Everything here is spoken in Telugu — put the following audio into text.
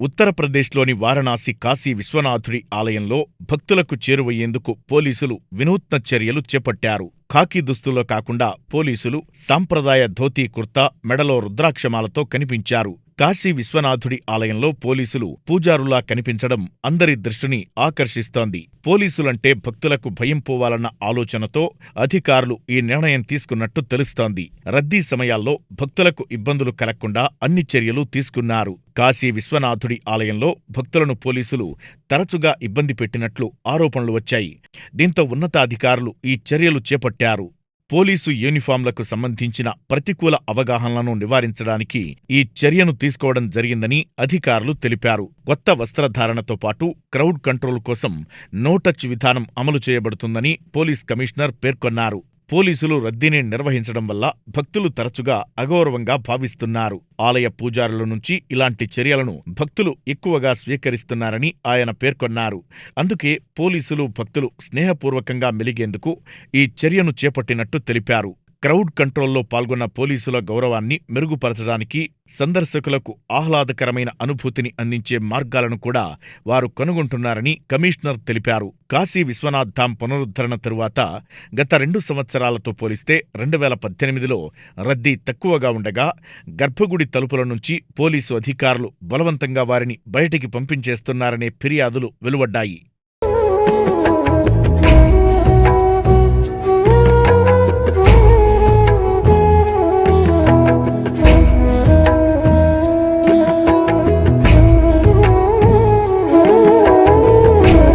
ఉత్తరప్రదేశ్లోని వారణాసి కాశీ విశ్వనాథుడి ఆలయంలో భక్తులకు చేరువయ్యేందుకు పోలీసులు వినూత్న చర్యలు చేపట్టారు. ఖాకీ దుస్తుల్లో కాకుండా పోలీసులు సాంప్రదాయ ధోతీ కుర్తా మెడలో రుద్రాక్షమాలతో కనిపించారు. కాశీ విశ్వనాథుడి ఆలయంలో పోలీసులు పూజారులా కనిపించడం అందరి దృష్టిని ఆకర్షిస్తోంది. పోలీసులంటే భక్తులకు భయం పోవాలన్న ఆలోచనతో అధికారులు ఈ నిర్ణయం తీసుకున్నట్టు తెలుస్తోంది. రద్దీ సమయాల్లో భక్తులకు ఇబ్బందులు కలగకుండా అన్ని చర్యలు తీసుకున్నారు. కాశీ విశ్వనాథుడి ఆలయంలో భక్తులను పోలీసులు తరచుగా ఇబ్బంది పెట్టినట్లు ఆరోపణలు వచ్చాయి. దీంతో ఉన్నతాధికారులు ఈ చర్యలు చేపట్టారు. పోలీసు యూనిఫామ్లకు సంబంధించిన ప్రతికూల అవగాహనలను నివారించడానికి ఈ చర్యను తీసుకోవడం జరిగిందని అధికారులు తెలిపారు. కొత్త వస్త్రధారణతో పాటు క్రౌడ్ కంట్రోల్ కోసం నో టచ్ విధానం అమలు చేయబడుతుందని పోలీస్ కమిషనర్ పేర్కొన్నారు. పోలీసులు రద్దీని నిర్వహించడం వల్ల భక్తులు తరచుగా అగౌరవంగా భావిస్తున్నారు. ఆలయ పూజారుల నుంచి ఇలాంటి చర్యలను భక్తులు ఎక్కువగా స్వీకరిస్తున్నారని ఆయన పేర్కొన్నారు. అందుకే పోలీసులు భక్తులు స్నేహపూర్వకంగా మెలిగేందుకు ఈ చర్యను చేపట్టినట్టు తెలిపారు. క్రౌడ్ కంట్రోల్లో పాల్గొన్న పోలీసుల గౌరవాన్ని మెరుగుపరచడానికి సందర్శకులకు ఆహ్లాదకరమైన అనుభూతిని అందించే మార్గాలను కూడా వారు కనుగొంటున్నారని కమిషనర్ తెలిపారు. కాశీ విశ్వనాథ్ ధామ్ పునరుద్ధరణ తరువాత గత రెండు సంవత్సరాలతో పోలిస్తే రెండు వేల పద్దెనిమిదిలో రద్దీ తక్కువగా ఉండగా గర్భగుడి తలుపుల నుంచి పోలీసు అధికారులు బలవంతంగా వారిని బయటికి పంపించేస్తున్నారనే ఫిర్యాదులు వెలువడ్డాయి.